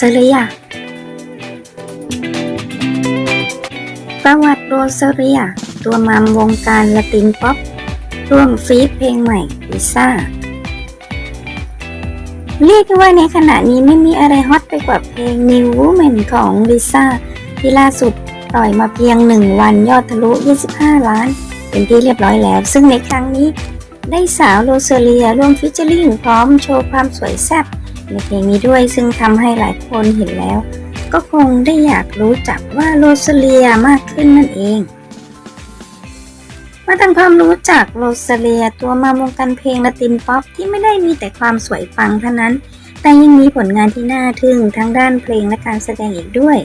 ซาเลีย ประวัติโรซเลีย ตัวมัมวงการละตินป๊อป ร่วมฟีดเพลงใหม่ลิซ่า เรียกได้ว่าในขณะนี้ไม่มีอะไรฮอตไปกว่าเพลง New Woman ของลิซ่า ที่ล่าสุดปล่อยมาเพียง 1 วันยอดทะลุ 25 ล้าน เป็นที่เรียบร้อยแล้ว ซึ่งในครั้งนี้ได้สาวโรซเลียร่วมฟิชเจอริงพร้อมโชว์ความสวยแซ่บ ในเพลงนี้ด้วยซึ่งทำให้หลายคนเห็นแล้ว ก็คงได้อยากรู้จักว่าโรซาเลียมากขึ้นนั่นเองมาทำความรู้จักโรซาเลียตัวมาวงการเพลงละตินป๊อปที่ไม่ได้มีแต่ความสวยฟังเท่านั้น แต่ยังมีผลงานที่น่าทึ่งทั้งด้านเพลงและการแสดงอีกด้วย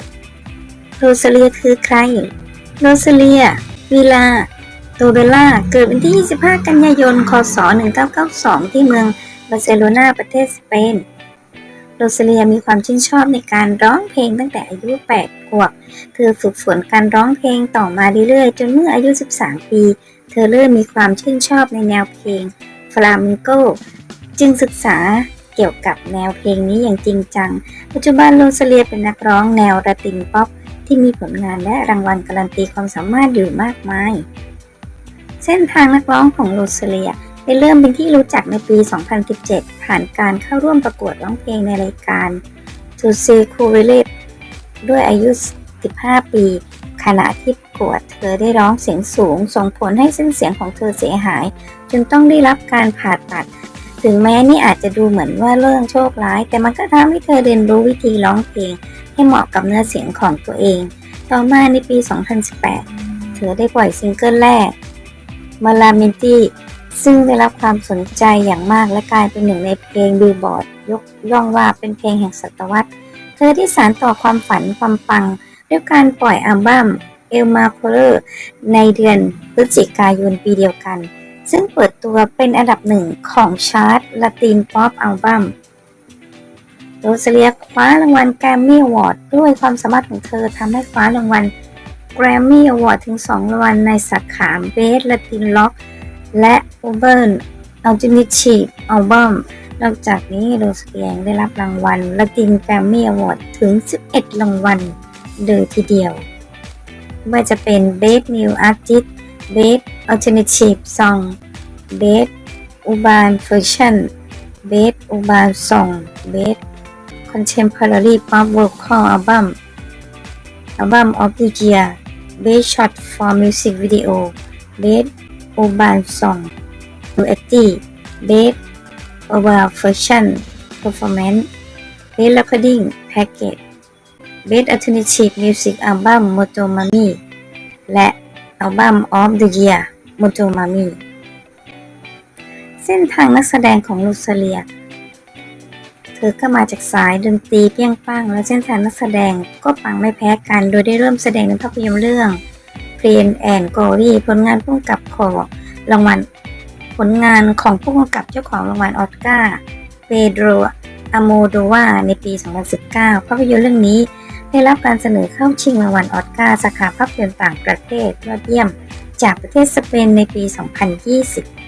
โรซาเลียคือใคร โรซาเลียวิลาโตเบล่าเกิดวันที่ 25 กันยายน คศ 1992 ที่เมืองบาร์เซโลนาประเทศสเปน โรซาเลียมีความชื่นชอบในการร้องเพลงตั้งแต่อายุ 8 ขวบ เธอฝึกฝนการร้องเพลงต่อมาเรื่อยๆ จนเมื่ออายุ 13 ปี เธอเริ่มมีความชื่นชอบในแนวเพลงฟลามิงโกจึงศึกษาเกี่ยวกับแนวเพลงนี้อย่างจริงจัง ปัจจุบันโรซาเลียเป็นนักร้องแนวละตินป๊อปที่มีผลงานและรางวัลการันตีความสามารถอยู่มากมาย เส้นทางนักร้องของโรซาเลีย ได้เริ่มเป็นที่รู้จักในปี 2017 ผ่านการเข้าร่วมประกวดร้องเพลงในรายการ To s e c o o l e t ด้วยอายุ 15 ปี ขณะที่ประกวดเธอได้ร้องเสียงสูง ส่งผลให้เส้นเสียงของเธอเสียหาย จนต้องได้รับการผ่าตัด ถึงแม้นี่อาจจะดูเหมือนว่าเรื่องโชคร้าย แต่มันก็ทำให้เธอเรียนรู้วิธีร้องเพลง ให้เหมาะกับเนื้อเสียงของตัวเอง ต่อมาในปี 2018 เธอได้ปล่อยซิงเกิลแรกมาลาเมนตี้ ซึ่งได้รับความสนใจอย่างมากและกลายเป็นหนึ่งในเพลงบิลบอร์ดยกย่องว่าเป็นเพลงแห่งศตวรรษ เธอได้สานต่อความฝันความปัง ด้วยการปล่อยอัลบั้มเอลมาโคเลอร์ในเดือนพฤศจิกายนปีเดียวกัน ซึ่งเปิดตัวเป็นอันดับหนึ่งของชาร์ตละตินป๊อปอัลบั้มโรซเลียคว้ารางวัลแกรมมี่อวอร์ดด้วยความสามารถของเธอทำให้คว้ารางวัลแกรมมี่อวอร์ดถึง 2 รางวัลในสาขาเบสละตินล็อก และ Urban Alternative Album นอกจากนี้โรสเลียงได้รับรางวัลละตินแกรมมี่อวอร์ดถึง 11 รางวัลเลยทีเดียวไม่ว่าจะเป็น Best New Artist Best Alternative Song Best Urban Version Best Urban Song Best Contemporary Pop Vocal Album Album of the Year Best Short for Music Video Best โอบานซองดูเอตตี้เบฟโอเวอร์เฟอชั่นเพอร์ฟอร์แมนซ์เบสเลคคอร์ดิ้งแพ็กเกจเบสอัลเทอร์นทีฟมิวสิกอัลบั้มโมโตมามีและอัลบั้มออฟเดอะเยียร์โมโตมามีเส้นทางนักแสดงของลูซาเลีย เธอก็มาจากสายดนตรีเปี้ยงป้าง และเส้นทางนักแสดงก็ปังไม่แพ้กัน โดยได้เริ่มแสดงในภาพยนตร์เรื่อง เพลนแอนโกรีผลงานผู้กำกับของรางวัลผลงานของผู้กำกับเจ้าของรางวัลออสการ์เปโดรอโมโดวาในปี 2019 ภาพยนตร์เรื่องนี้ได้รับการเสนอเข้าชิงรางวัลออสการ์สาขาภาพยนตร์ต่างประเทศยอดเยี่ยม จากประเทศสเปนในปี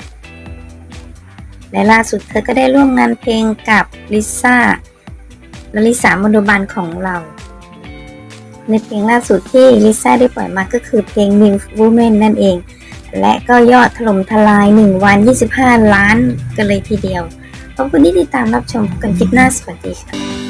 2020 และล่าสุดเธอก็ได้ร่วมงานเพลงกับลิซ่าลลิสามโดบันของเรา ในเพลงล่าสุดที่ลิซ่าได้ปล่อยมาก็คือเพลง New Woman นั่นเอง และก็ยอดถล่มทลาย 1 วัน 25 ล้านกันเลยทีเดียว ขอบคุณที่ติดตามรับชมกันคลิปหน้าสวัสดีค่ะ